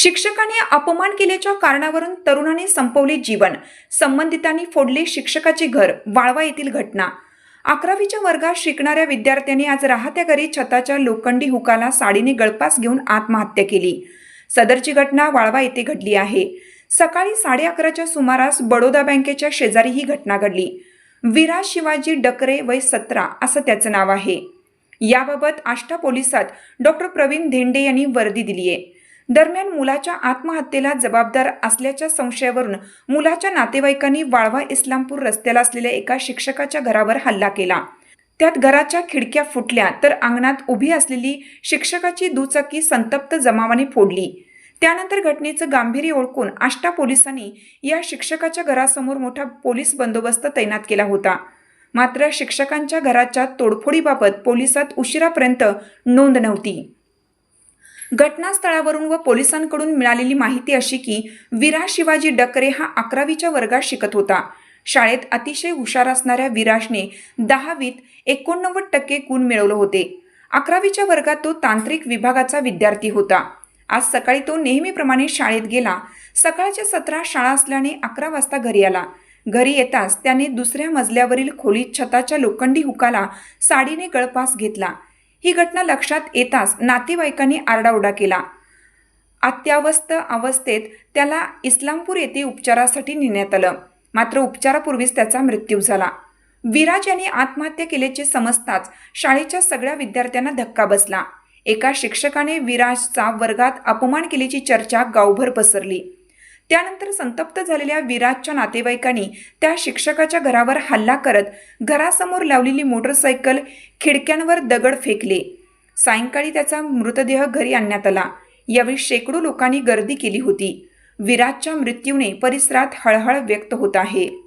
शिक्षकाने अपमान केल्याच्या कारणावरून तरुणाने संपवले जीवन. संबंधितांनी फोडले शिक्षकाचे घर वाळवा येथील घटना. अकरावीच्या वर्गात शिकणाऱ्या विद्यार्थ्यांनी आज राहत्या घरी छताच्या लोखंडी हुकाला साडीने गळपास घेऊन आत्महत्या केली. सदरची घटना वाळवा येथे घडली आहे. सकाळी साडे अकराच्या सुमारास बडोदा बँकेच्या शेजारी ही घटना घडली. विराज शिवाजी डकरे वय सतरा असं त्याचं नाव आहे. याबाबत आष्टा पोलिसात डॉक्टर प्रवीण धेंडे यांनी वर्दी दिली आहे दरम्यान मुलाच्या आत्महत्येला जबाबदार असल्याच्या संशयावरून मुलाच्या नातेवाईकांनी वाळवा इस्लामपूर रस्त्याला असलेल्या एका शिक्षकाच्या घरावर हल्ला केला. त्यात घराच्या खिडक्या फुटल्या तर अंगणात उभी असलेली शिक्षकाची दुचाकी संतप्त जमावाने फोडली. त्यानंतर घटनेचं गांभीर्य ओळखून आष्टा पोलिसांनी या शिक्षकाच्या घरासमोर मोठा पोलीस बंदोबस्त तैनात केला होता. मात्र शिक्षकांच्या घराच्या तोडफोडीबाबत पोलिसात उशिरापर्यंत नोंद नव्हती. घटनास्थळावरून व पोलिसांकडून मिळालेली माहिती अशी की विराज शिवाजी डकरे हा अकरावीच्या वर्गात शिकत होता. शाळेत अतिशय हुशार असणाऱ्या विराजने दहावीत एकोणनव्वद टक्के गुण मिळवले होते. अकरावीच्या वर्गात तो तांत्रिक विभागाचा विद्यार्थी होता. आज सकाळी तो नेहमीप्रमाणे शाळेत गेला. सकाळच्या सतरा शाळा असल्याने अकरा वाजता घरी आला. घरी येताच त्याने दुसऱ्या मजल्यावरील खोलीत छताच्या लोखंडी हुकाला साडीने गळपास घेतला. ही घटना लक्षात येताच नातेवाईकांनी आरडाओरडा केला. अत्यावस्थ अवस्थेत त्याला इस्लामपूर येथे उपचारासाठी नेण्यात आलं. मात्र उपचारापूर्वीच त्याचा मृत्यू झाला. विराज यांनी आत्महत्या केल्याचे समजताच शाळेच्या सगळ्या विद्यार्थ्यांना धक्का बसला. एका शिक्षकाने विराजचा वर्गात अपमान केल्याची चर्चा गावभर पसरली. त्यानंतर संतप्त झालेल्या विराजच्या नातेवाईकांनी त्या शिक्षकाच्या घरावर हल्ला करत घरासमोर लावलेली मोटरसायकल खिडक्यांवर दगड फेकले. सायंकाळी त्याचा मृतदेह घरी आणण्यात आला. यावेळी शेकडो लोकांनी गर्दी केली होती. विराजच्या मृत्यूने परिसरात हळहळ व्यक्त होत आहे.